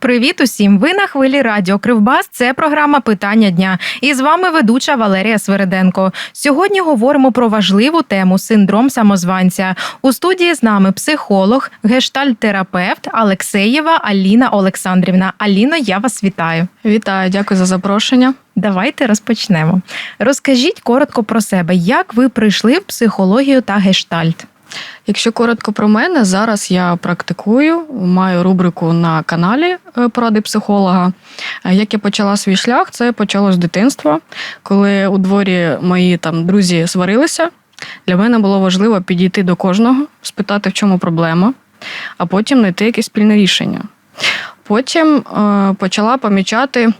Привіт усім! Ви на хвилі Радіо Кривбас. Це програма Питання дня. І з вами ведуча Валерія Свериденко. Сьогодні говоримо про важливу тему синдром самозванця. У студії з нами психолог, гештальтерапевт Алексеєва Аліна Олександрівна. Аліно, я вас вітаю. Вітаю, дякую за запрошення. Давайте розпочнемо. Розкажіть коротко про себе, як ви прийшли в психологію та гештальт. Якщо коротко про мене, зараз я практикую, маю рубрику на каналі е, поради психолога. Е, Як я почала свій шлях, це почалось з дитинства, коли у дворі мої там друзі сварилися. Для мене було важливо підійти до кожного, спитати, в чому проблема, а потім знайти якесь спільне рішення. Потім е, почала помічати.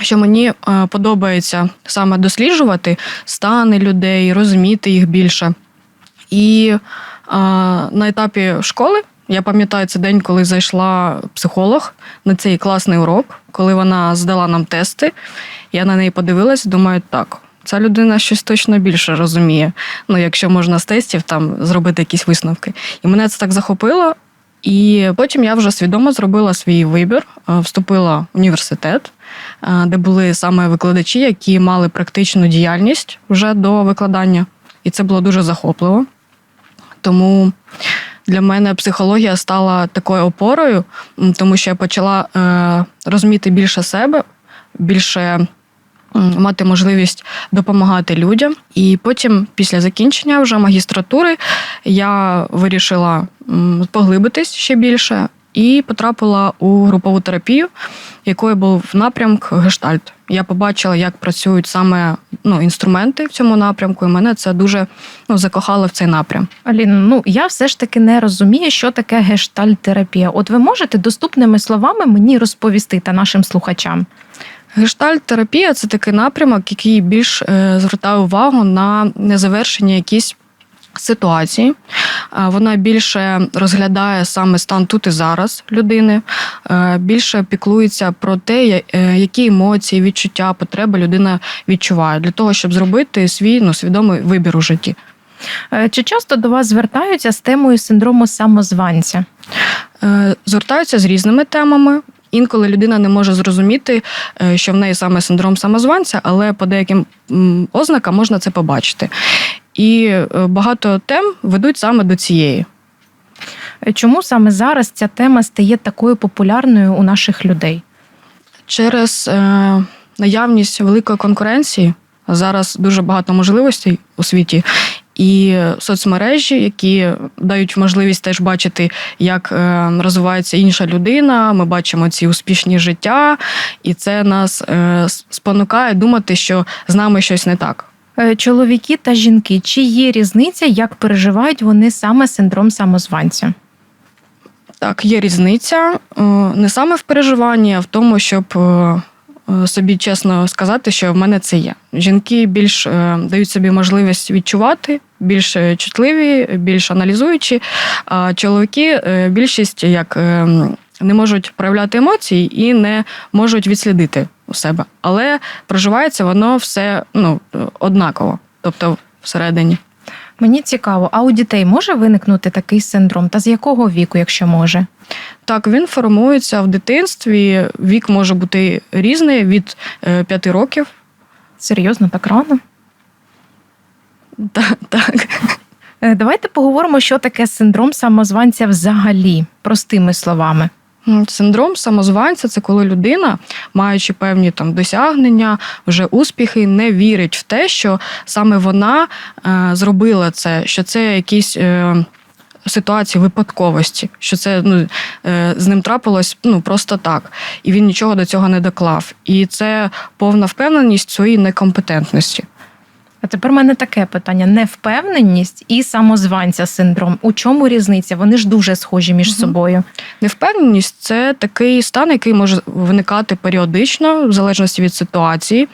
Що мені подобається саме досліджувати стани людей, розуміти їх більше. І а, на етапі школи я пам'ятаю цей день, коли зайшла психолог на цей класний урок, коли вона здала нам тести. Я на неї подивилась, думаю, так. Ця людина щось точно більше розуміє. Ну, якщо можна з тестів там зробити якісь висновки. І мене це так захопило. І потім я вже свідомо зробила свій вибір, е, вступила в університет, е, де були саме викладачі, які мали практичну діяльність вже до викладання. І це було дуже захопливо. Тому для мене психологія стала такою опорою, тому що я почала е, розуміти більше себе, більше мати можливість допомагати людям. І потім, після закінчення вже магістратури, я вирішила поглибитись ще більше і потрапила у групову терапію, якою був напрямок гештальт. Я побачила, як працюють саме ну, інструменти в цьому напрямку, і мене це дуже ну, закохало в цей напрям. Аліно, ну я все ж таки не розумію, що таке гештальт-терапія. От ви можете доступними словами мені розповісти та нашим слухачам. Гештальт-терапія це такий напрямок, який більш е, звертає увагу на незавершені якісь ситуації. Е, Вона більше розглядає саме стан тут і зараз людини, е, більше піклується про те, е, які емоції, відчуття, потреби людина відчуває для того, щоб зробити свій ну, свідомий вибір у житті. Чи часто до вас звертаються з темою синдрому самозванця? Звертаються з різними темами. Інколи людина не може зрозуміти, що в неї саме синдром самозванця, але по деяким ознакам можна це побачити. І е, багато тем ведуть саме до цієї. Чому саме зараз ця тема стає такою популярною у наших людей? Через е, наявність великої конкуренції зараз дуже багато можливостей у світі. І соцмережі, які дають можливість теж бачити, як е, розвивається інша людина. Ми бачимо ці успішні життя, і це нас е, спонукає думати, що з нами щось не так. Е, Чоловіки та жінки, чи є різниця, як переживають вони саме синдром самозванця? Так, є різниця е, не саме в переживанні, а в тому, щоб е, собі чесно сказати, що в мене це є. Жінки більш дають собі можливість відчувати, більш чутливі, більш аналізуючі. А чоловіки більшість як е, не можуть проявляти емоції і не можуть відслідити у себе. Але проживається воно все ну, однаково, тобто всередині. Мені цікаво, а у дітей може виникнути такий синдром? Та з якого віку, якщо може? Так, він формується в дитинстві. Вік може бути різний від 5 років. Серйозно, так рано? Так, так. Е, Давайте поговоримо, що таке синдром самозванця взагалі, простими словами. Синдром самозванця це коли людина, маючи певні там досягнення, вже успіхи, не вірить в те, що саме вона е, зробила це, що це якісь. Е, Ситуації випадковості, що це ну, е, з ним трапилось ну, просто так, і він нічого до цього не доклав. І це повна впевненість своїй некомпетентності. А тепер в мене таке питання: невпевненість і самозванця синдром. У чому різниця? Вони ж дуже схожі між Мгм. собою. Невпевненість це такий стан, який може виникати періодично, в залежності від ситуації.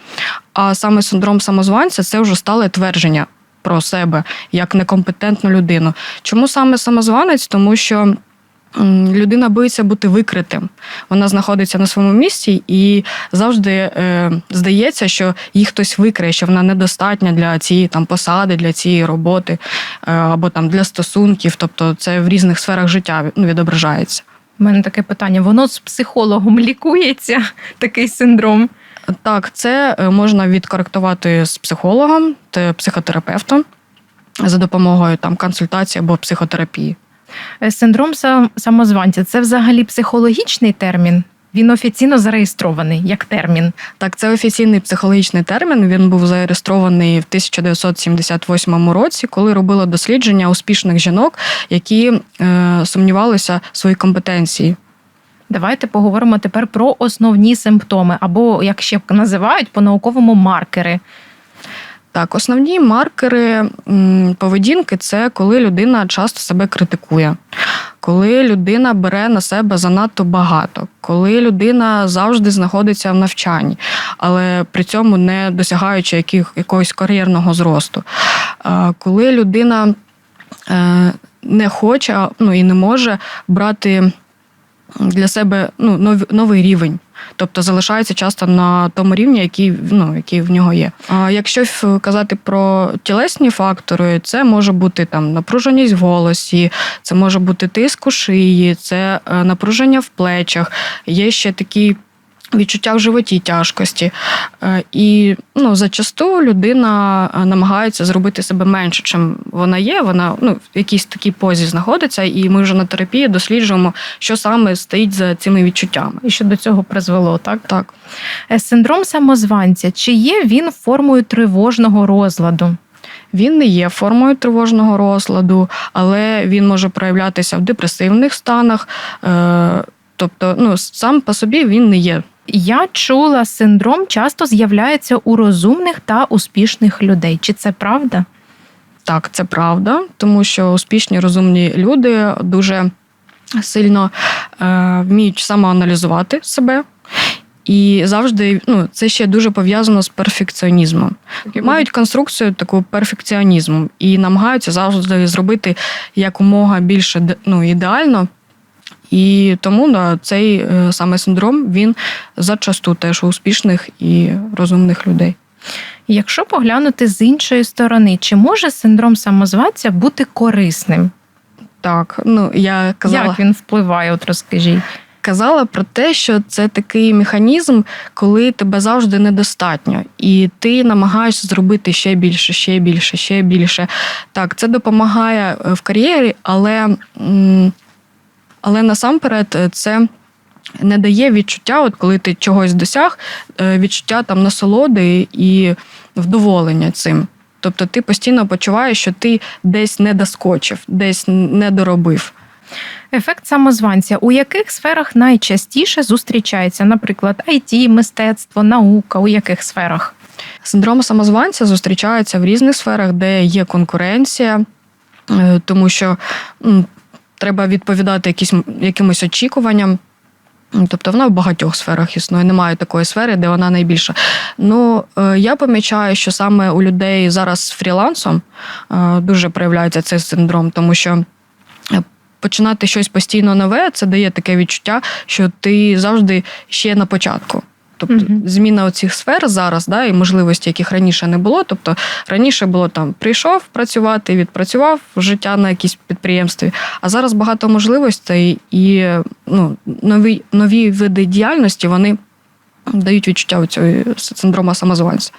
А саме синдром самозванця це вже стале твердження про себе як некомпетентну людину. Чому саме самозванець? Тому що. Людина боїться бути викритим. Вона знаходиться на своєму місці і завжди е, здається, що їй хтось викриє, що вона недостатня для цієї там посади, для цієї роботи е, або там для стосунків. Тобто це в різних сферах життя ну, відображається. У мене таке питання: воно з психологом лікується, такий синдром. Так, це е, можна відкоректувати з психологом та психотерапевтом за допомогою там консультації або психотерапії. Е, Синдром самозванця це взагалі психологічний термін. Він офіційно зареєстрований як термін. Так, це офіційний психологічний термін. Він був зареєстрований в 1978 році, коли робили дослідження успішних жінок, які е, сумнівалися в своїй компетенції. Давайте поговоримо тепер про основні симптоми, або як ще називають по-науковому маркери. Так, основні маркери поведінки це коли людина часто себе критикує, коли людина бере на себе занадто багато, коли людина завжди знаходиться в навчанні, але при цьому не досягаючи яких, якогось кар'єрного зросту. Коли людина е, не хоче ну, і не може брати для себе ну, нов- новий рівень. Тобто залишається часто на тому рівні, який, ну, який в нього є. А якщо казати про тілесні фактори, це може бути там напруженість в голосі, це може бути тиск у шиї, це е, напруження в плечах, є ще такі. Відчуття в животі тяжкості. Е, І ну, зачасту людина е, намагається зробити себе менше, чим вона є. Вона ну, в якійсь такій позі знаходиться, і ми вже на терапії досліджуємо, що саме стоїть за цими відчуттями. І що до цього призвело, так? Так. Е, Синдром самозванця. Чи є він формою тривожного розладу? Він не є формою тривожного розладу, але він може проявлятися в депресивних станах. Тобто, ну, сам по собі він не є. Я чула, синдром часто з'являється у розумних та успішних людей. Чи це правда? Так, це правда, тому що успішні розумні люди дуже сильно е, вміють самоаналізувати себе. І завжди ну, це ще дуже пов'язано з перфекціонізмом. Мають конструкцію таку перфекціонізму і намагаються завжди зробити якомога більше ну, ідеально. І тому да, цей е, саме синдром він зачасту теж у успішних і розумних людей. Якщо поглянути з іншої сторони, чи може синдром самозванця бути корисним? Так, ну я казала. Як він впливає? От розкажіть. казала про те, що це такий механізм, коли тебе завжди недостатньо, і ти намагаєшся зробити ще більше, ще більше, ще більше. Так, це допомагає е, в кар'єрі, але, м, але насамперед е, це. Не дає відчуття, от коли ти чогось досяг, е, відчуття там насолоди і вдоволення цим. Тобто ти постійно почуваєш, що ти десь не доскочив, десь не доробив. Ефект самозванця у яких сферах найчастіше зустрічається? Наприклад, IT, мистецтво, наука, у яких сферах? Синдром самозванця зустрічається в різних сферах, де є конкуренція, е, тому що треба відповідати якісь, якимось очікуванням. Тобто вона в багатьох сферах існує. Немає такої сфери, де вона найбільша. Ну, е, я помічаю, що саме у людей зараз з фрілансом е, дуже проявляється цей синдром, тому що е, починати щось постійно нове, це дає таке відчуття, що ти завжди ще на початку. Тобто зміна оцих сфер зараз, да, і можливості, яких раніше не було. Тобто раніше було там прийшов працювати, відпрацював життя на якійсь підприємстві, а зараз багато можливостей і ну, нові, нові види діяльності вони дають відчуття цього синдрома самозванця.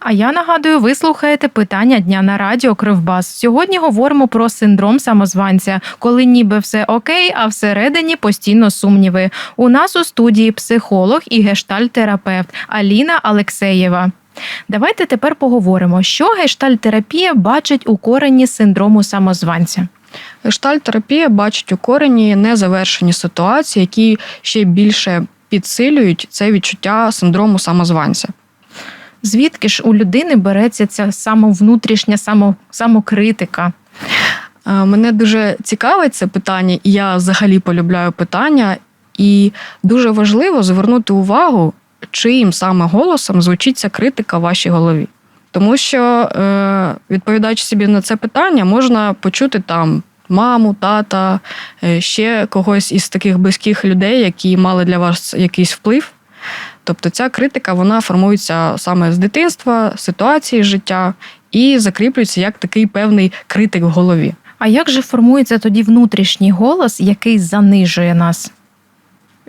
А я нагадую, ви слухаєте питання дня на радіо Кривбас. Сьогодні говоримо про синдром самозванця, коли ніби все окей, а всередині постійно сумніви. У нас у студії психолог і гештальтерапевт Аліна Алексеєва. Давайте тепер поговоримо, що гештальтерапія бачить у корені синдрому самозванця. Гештальтерапія бачить у корені незавершені ситуації, які ще більше підсилюють це відчуття синдрому самозванця. Звідки ж у людини береться ця самовнутрішня само, самокритика? Е, Мене дуже цікавить це питання, і я взагалі полюбляю питання. І дуже важливо звернути увагу, чиїм саме голосом звучить ця критика в вашій голові. Тому що, е, відповідаючи собі на це питання, можна почути там маму, тата, е, ще когось із таких близьких людей, які мали для вас якийсь вплив. Тобто ця критика вона формується саме з дитинства, ситуації життя і закріплюється як такий певний критик в голові. А як же формується тоді внутрішній голос, який занижує нас?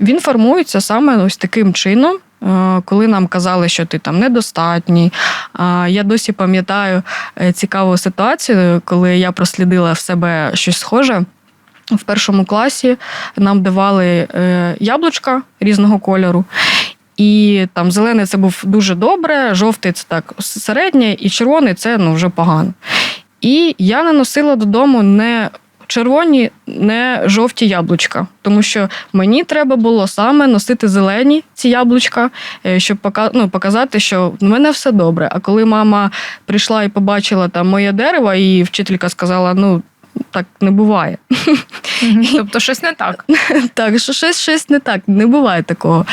Він формується саме ось таким чином. е, Коли нам казали, що ти там недостатній. Я досі пам'ятаю е, цікаву ситуацію, коли я прослідила в себе щось схоже. В першому класі нам давали е, яблучка різного кольору. І там зелений це був дуже добре, жовтий це так середнє, і червоний це ну, вже погано. І я не носила додому не червоні, не жовті яблучка, тому що мені треба було саме носити зелені ці яблучка, е, щоб ну, показати, що в мене все добре. А коли мама прийшла і побачила там моє дерево, і вчителька сказала: ну. Так не буває. Тобто щось не так. Так, що щось, щось не так, не буває такого.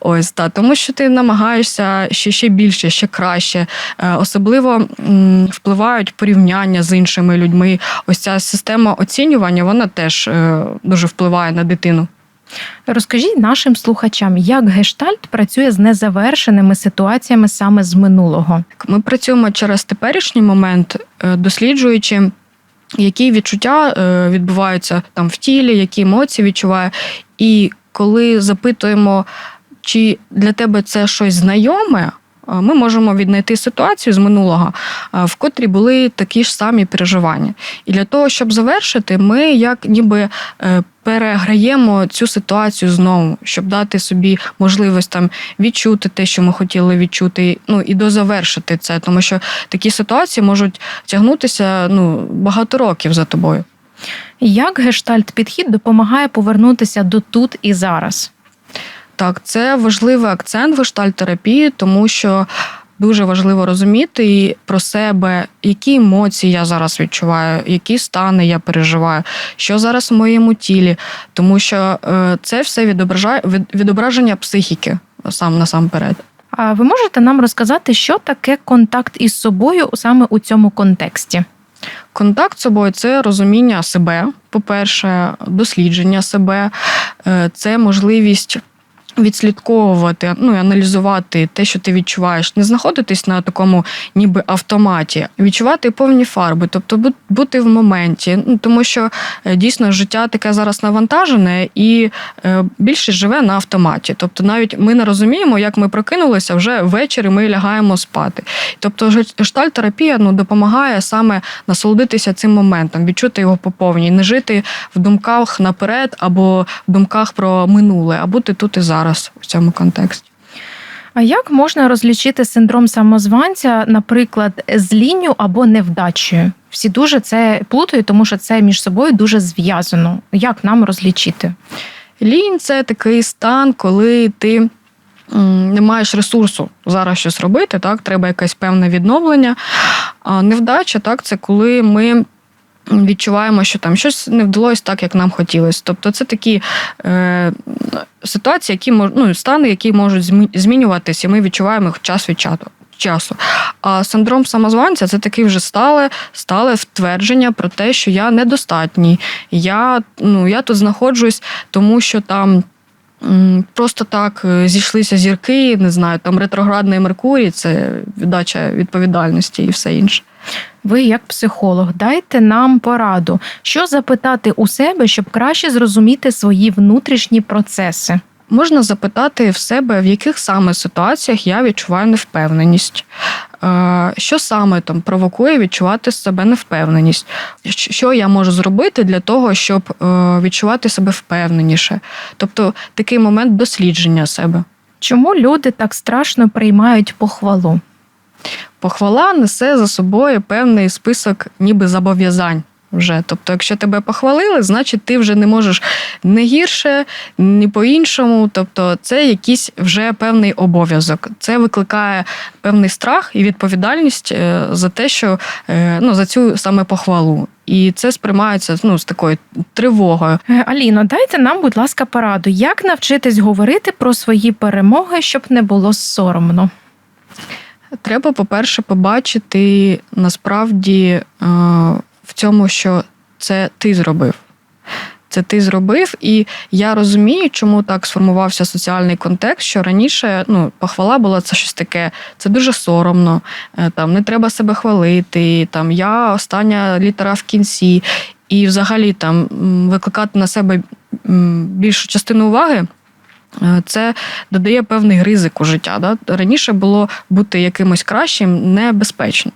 Ось та тому, що ти намагаєшся ще, ще більше, ще краще. Е, Особливо м, впливають порівняння з іншими людьми. Ось ця система оцінювання, вона теж е, дуже впливає на дитину. Розкажіть нашим слухачам, як гештальт працює з незавершеними ситуаціями саме з минулого. Ми працюємо через теперішній момент, е, досліджуючи. Які відчуття е, відбуваються там в тілі, які емоції відчуває. І коли запитуємо, чи для тебе це щось знайоме, ми можемо віднайти ситуацію з минулого, в котрій були такі ж самі переживання. І для того, щоб завершити, ми як ніби е, переграємо цю ситуацію знову, щоб дати собі можливість там відчути те, що ми хотіли відчути, ну і дозавершити це, тому що такі ситуації можуть тягнутися ну багато років за тобою. Як гештальт-підхід допомагає повернутися до тут і зараз? Так, це важливий акцент гештальтерапії, тому що дуже важливо розуміти і про себе, які емоції я зараз відчуваю, які стани я переживаю, що зараз в моєму тілі, тому що е, це все відображає відображення психіки сам насамперед. А ви можете нам розказати, що таке контакт із собою саме у цьому контексті? Контакт з собою це розуміння себе, по-перше, дослідження себе, е, це можливість. Відслідковувати, ну і аналізувати те, що ти відчуваєш, не знаходитись на такому ніби автоматі, відчувати повні фарби, тобто бу- бути в моменті. Ну тому що е, дійсно життя таке зараз навантажене, і е, більшість живе на автоматі. Тобто, навіть ми не розуміємо, як ми прокинулися вже ввечері. Ми лягаємо спати. Тобто, гештальтерапія ну допомагає саме насолодитися цим моментом, відчути його по повній, не жити в думках наперед або в думках про минуле, а бути тут і зараз в цьому контексті. А як можна розлічити синдром самозванця, наприклад, з лінню або невдачею? Всі дуже це плутають, тому що це між собою дуже зв'язано. Як нам розлічити? Лінь це такий стан, коли ти. Не маєш ресурсу зараз щось робити, так треба якесь певне відновлення. А невдача, так, це коли ми відчуваємо, що там щось не вдалося так, як нам хотілося. Тобто це такі е, ситуації, які ну, стани, які можуть змінюватися, і ми відчуваємо їх час від часу. Часу. А синдром самозванця це таке вже стале, стале втвердження про те, що я недостатній. Я, ну, я тут знаходжусь, тому що там. Просто так е, зійшлися зірки, не знаю, там ретроградний Меркурій, це віддача відповідальності і все інше. Ви, як психолог, дайте нам пораду, що запитати у себе, щоб краще зрозуміти свої внутрішні процеси. Можна запитати в себе, в яких саме ситуаціях я відчуваю невпевненість, що саме там провокує відчувати себе невпевненість, що я можу зробити для того, щоб е, відчувати себе впевненіше. Тобто такий момент дослідження себе. Чому люди так страшно приймають похвалу? Похвала несе за собою певний список ніби зобов'язань. Вже, тобто, якщо тебе похвалили, значить ти вже не можеш не гірше, ні по-іншому. Тобто, це якийсь вже певний обов'язок. Це викликає певний страх і відповідальність е, за те, що е, ну за цю саме похвалу. І це сприймається ну, з такою тривогою. Е, Аліно, дайте нам, будь ласка, пораду, як навчитись говорити про свої перемоги, щоб не було соромно. Треба, по-перше, побачити насправді в цьому, що це ти зробив. Це ти зробив, і я розумію, чому так сформувався соціальний контекст, що раніше ну, похвала була це щось таке, це дуже соромно, е, там не треба себе хвалити, там я остання літера в кінці. і взагалі там викликати на себе більшу частину уваги. е, Це додає певний ризик у життя. Да? Раніше було бути якимось кращим небезпечно.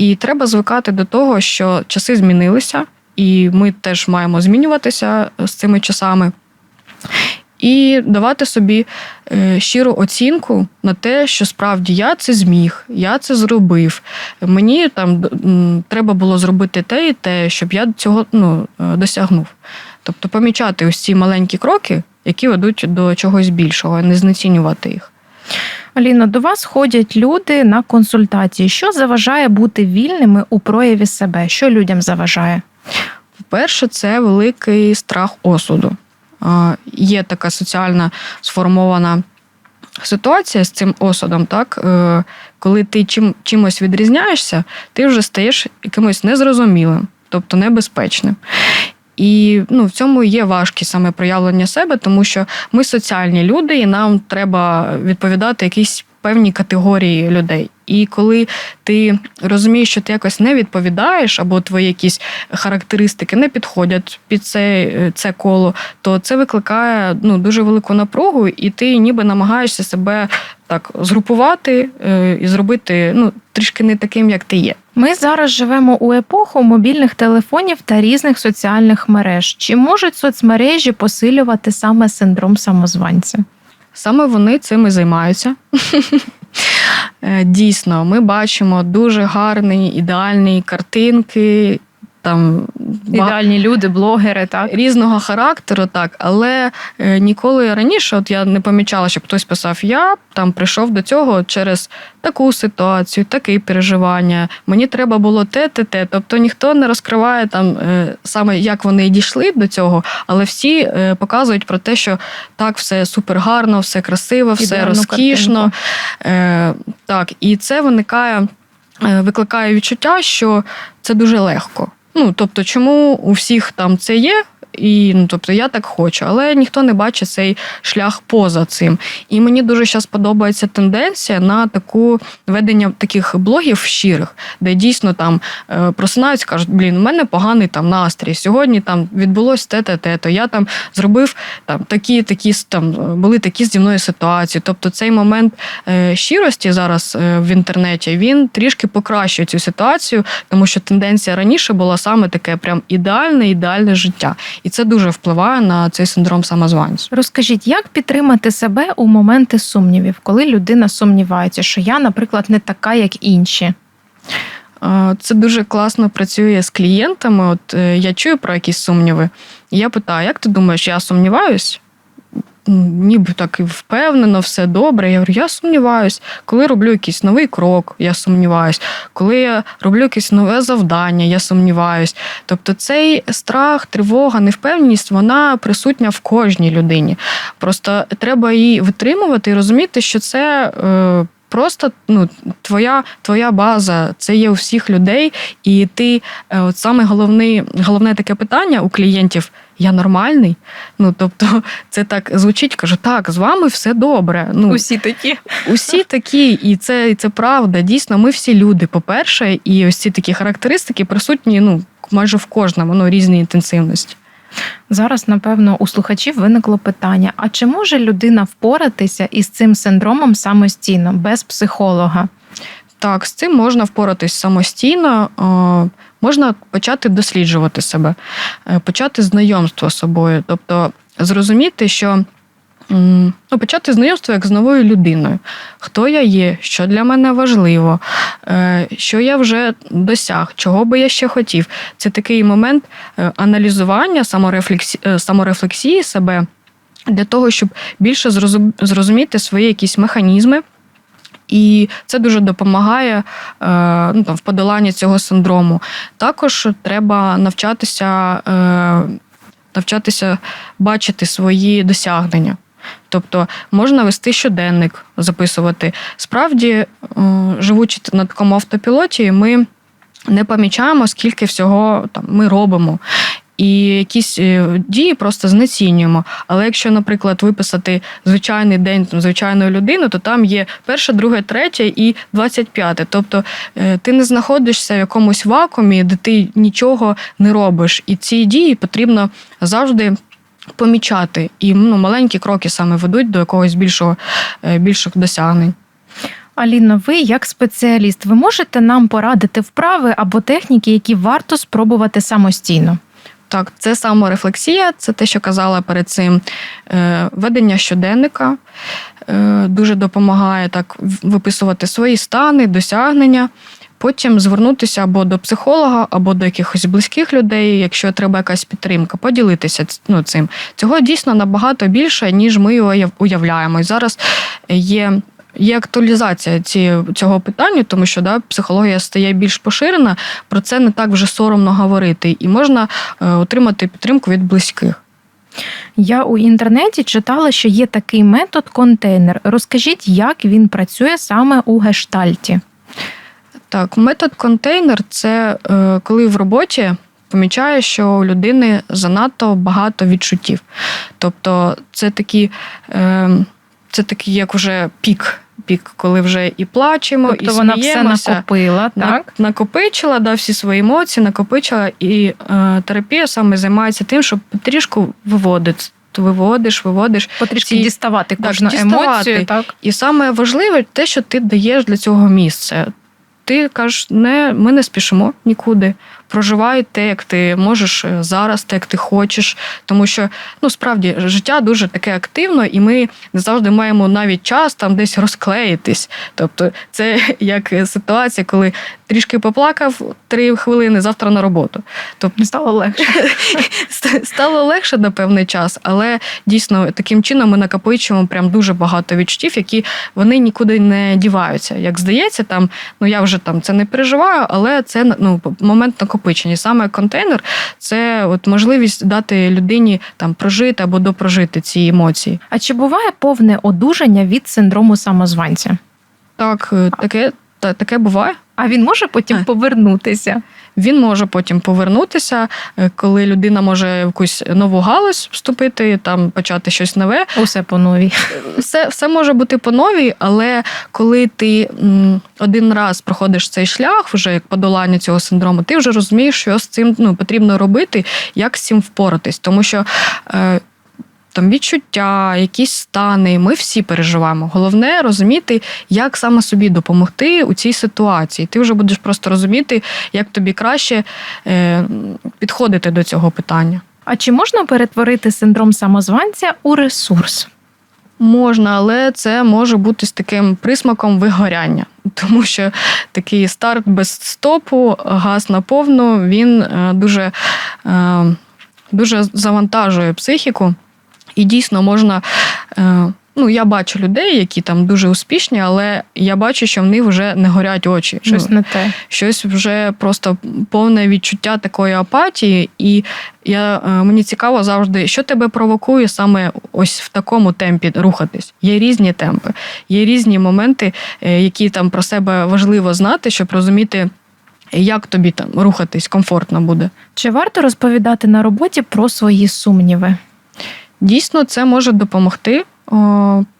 І треба звикати до того, що часи змінилися, і ми теж маємо змінюватися з цими часами. І давати собі е, щиру оцінку на те, що справді я це зміг, я це зробив. Мені там треба було зробити те і те, щоб я цього ну, е, досягнув. Тобто помічати ось ці маленькі кроки, які ведуть до чогось більшого, а не знецінювати їх. Аліно, до вас ходять люди на консультації. Що заважає бути вільними у прояві себе? Що людям заважає? По-перше, це великий страх осуду. Є така соціальна сформована ситуація з цим осудом, так? Е, коли ти чим, чимось відрізняєшся, ти вже стаєш якимось незрозумілим, тобто небезпечним. І ну, в цьому є важкість саме проявлення себе, тому що ми соціальні люди, і нам треба відповідати якійсь певній категорії людей. І коли ти розумієш, що ти якось не відповідаєш, або твої якісь характеристики не підходять під це, це коло, то це викликає ну, дуже велику напругу, і ти ніби намагаєшся себе так згрупувати е, і зробити ну, трішки не таким, як ти є. Ми зараз живемо у епоху мобільних телефонів та різних соціальних мереж. Чи можуть соцмережі посилювати саме синдром самозванця? Саме вони цим і займаються. Е, Дійсно, ми бачимо дуже гарні, ідеальні картинки, там Ідеальні люди, блогери, так різного характеру, так, але е, ніколи раніше, от я не помічала, щоб хтось писав: я там прийшов до цього через таку ситуацію, таке переживання. Мені треба було те, те, те. Тобто ніхто не розкриває там е, саме як вони дійшли до цього, але всі е, показують про те, що так, все супер гарно, все красиво, все Ідеальну розкішно. Е, так, і це виникає, викликає відчуття, що це дуже легко. Ну, тобто, чому у всіх там це є? І ну, тобто я так хочу, але ніхто не бачить цей шлях поза цим. І мені дуже зараз подобається тенденція на таку ведення таких блогів щирих, де дійсно там е, просинаються, кажуть, блін, у мене поганий там настрій. Сьогодні там відбулось те, те, те, то я там зробив там такі, такі там були такі зі мною ситуації. Тобто цей момент е, щирості зараз е, в інтернеті він трішки покращує цю ситуацію, тому що тенденція раніше була саме таке прям ідеальне, ідеальне життя. І це дуже впливає на цей синдром самозванця. Розкажіть, як підтримати себе у моменти сумнівів, коли людина сумнівається, що я, наприклад, не така, як інші? Е, Це дуже класно працює з клієнтами. От е, я чую про якісь сумніви. І я питаю, як ти думаєш, я сумніваюсь? Ніби так і впевнено, все добре. Я говорю, я сумніваюсь. Коли роблю якийсь новий крок, я сумніваюсь. Коли я роблю якесь нове завдання, я сумніваюсь. Тобто цей страх, тривога, невпевненість, вона присутня в кожній людині. Просто треба її витримувати і розуміти, що це. Е, Просто ну, твоя, твоя база, це є у всіх людей, і ти е, от саме головне, головне таке питання у клієнтів: я нормальний? Ну тобто, це так звучить, кажу, так, з вами все добре. Ну Усі такі. усі такі, і це, і це правда. Дійсно, ми всі люди, по-перше, і ось ці такі характеристики присутні ну, майже в кожному, ну, різні інтенсивності. Зараз, напевно, у слухачів виникло питання: а чи може людина впоратися із цим синдромом самостійно, без психолога? Так, з цим можна впоратись самостійно, можна почати досліджувати себе, е, почати знайомство з собою, тобто зрозуміти, що ну, почати знайомство як з новою людиною. Хто я є, що для мене важливо, е, що я вже досяг, чого би я ще хотів. Це такий момент е, аналізування, саморефлексі- е, саморефлексії себе для того, щоб більше зрозуміти свої якісь механізми. І це дуже допомагає е, ну, там, в подоланні цього синдрому. Також треба навчатися, е, навчатися бачити свої досягнення. Тобто можна вести щоденник, записувати. Справді, е, живучи на такому автопілоті, ми не помічаємо, скільки всього там, ми робимо. І якісь е, дії просто знецінюємо. Але якщо, наприклад, виписати звичайний день звичайної людини, то там є перше, друге, третє і 25. Тобто е, ти не знаходишся в якомусь вакуумі, де ти нічого не робиш. І ці дії потрібно завжди. Помічати і ну, маленькі кроки саме ведуть до якогось більшого е, більших досягнень. Аліно, ви як спеціаліст, ви можете нам порадити вправи або техніки, які варто спробувати самостійно? Так, це саморефлексія, це те, що казала перед цим. Е, Ведення щоденника е, дуже допомагає так виписувати свої стани, досягнення. Потім звернутися або до психолога, або до якихось близьких людей, якщо треба якась підтримка, поділитися ну, цим. Цього дійсно набагато більше, ніж ми уяв- уявляємо. І зараз є. Є актуалізація ці, цього питання, тому що да, психологія стає більш поширена, про це не так вже соромно говорити, і можна е, отримати підтримку від близьких. Я у інтернеті читала, що є такий метод контейнер. Розкажіть, як він працює саме у гештальті. Так, метод контейнер це е, коли в роботі помічаєш, що у людини занадто багато відчуттів. Тобто, це такі, е, це такий, як вже пік. Пік, коли вже і плачемо, Тобто і вона все накопила, так? накопичила да, всі свої емоції, накопичила, і е, терапія саме займається тим, щоб потрішку виводити. Ти виводиш, виводиш. Потрішки Ці- діставати Так, кожну діставати. емоцію, так? І саме важливе те, що ти даєш для цього місце. Ти кажеш, не, ми не спішимо нікуди. Проживай те, як ти можеш е, зараз, те, як ти хочеш. Тому що ну справді життя дуже таке активно, і ми не завжди маємо навіть час там десь розклеїтись. Тобто, це як ситуація, коли трішки поплакав три хвилини завтра на роботу. Тобто Стало легше. Стало легше на певний час, але дійсно таким чином ми накопичуємо прям дуже багато відчуттів, які вони нікуди не діваються. Як здається, там ну я вже там це не переживаю, але це ну момент накопичення. Саме контейнер це от можливість дати людині там прожити або допрожити ці емоції. А чи буває повне одужання від синдрому самозванця? Так, е, таке, та, таке буває. А він може потім А. повернутися? Він може потім повернутися, е, коли людина може в якусь нову галузь вступити, там почати щось нове. Усе по новій. все, все може бути по новій, але коли ти один раз проходиш цей шлях, вже як подолання цього синдрому, ти вже розумієш, що з цим ну, потрібно робити, як з цим впоратись. Тому що е, там відчуття, якісь стани, ми всі переживаємо. Головне розуміти, як саме собі допомогти у цій ситуації. Ти вже будеш просто розуміти, як тобі краще е, підходити до цього питання. А чи можна перетворити синдром самозванця у ресурс? Можна, але це може бути з таким присмаком вигоряння, тому що такий старт без стопу, газ на повну, він е, дуже, е, дуже завантажує психіку. І дійсно можна. е, Ну, я бачу людей, які там дуже успішні, але я бачу, що в них вже не горять очі. Щось Ну, не те. щось вже просто повне відчуття такої апатії. І я, е, мені цікаво завжди, що тебе провокує саме ось в такому темпі рухатись. Є різні темпи, є різні моменти, е, які там про себе важливо знати, щоб розуміти, як тобі там рухатись комфортно буде. Чи варто розповідати на роботі про свої сумніви? Дійсно, це може допомогти.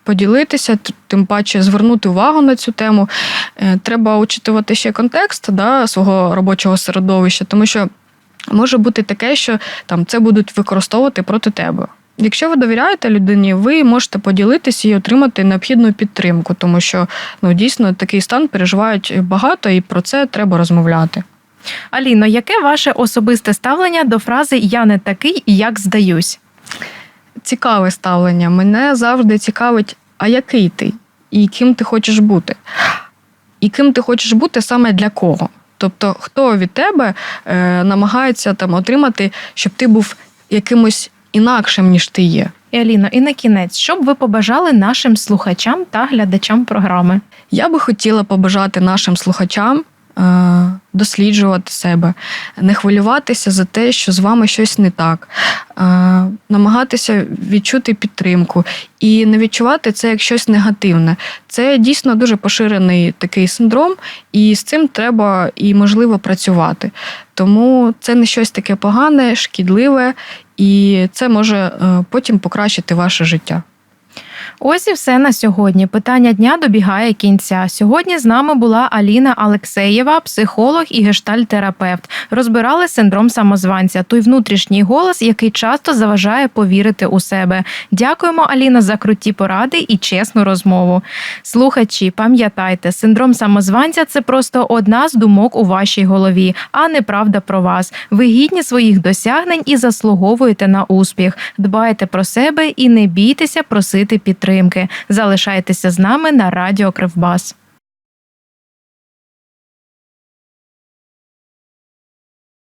Поділитися, тим паче звернути увагу на цю тему. Е, Треба учитувати ще контекст да, свого робочого середовища, тому що може бути таке, що там це будуть використовувати проти тебе. Якщо ви довіряєте людині, ви можете поділитися і отримати необхідну підтримку, тому що ну дійсно такий стан переживають багато, і про це треба розмовляти. Аліно, яке ваше особисте ставлення до фрази Я не такий, як здаюсь? Цікаве ставлення. Мене завжди цікавить, а який ти і ким ти хочеш бути. І ким ти хочеш бути саме для кого. Тобто, хто від тебе е, намагається там отримати, щоб ти був якимось інакшим, ніж ти є. І Аліно, і на кінець, що б ви побажали нашим слухачам та глядачам програми? Я би хотіла побажати нашим слухачам досліджувати себе, не хвилюватися за те, що з вами щось не так. намагатися відчути підтримку і не відчувати це як щось негативне. Це дійсно дуже поширений такий синдром, і з цим треба і можливо працювати. Тому це не щось таке погане, шкідливе, і це може е, потім покращити ваше життя. Ось і все на сьогодні. Питання дня добігає кінця. Сьогодні з нами була Аліна Алексеєва, психолог і гештальтерапевт. Розбирали синдром самозванця, той внутрішній голос, який часто заважає повірити у себе. Дякуємо, Аліна, за круті поради і чесну розмову. Слухачі, пам'ятайте, синдром самозванця це просто одна з думок у вашій голові, а не правда про вас. Ви гідні своїх досягнень і заслуговуєте на успіх. Дбайте про себе і не бійтеся просити підтримки. Залишайтеся з нами на радіо Кривбас.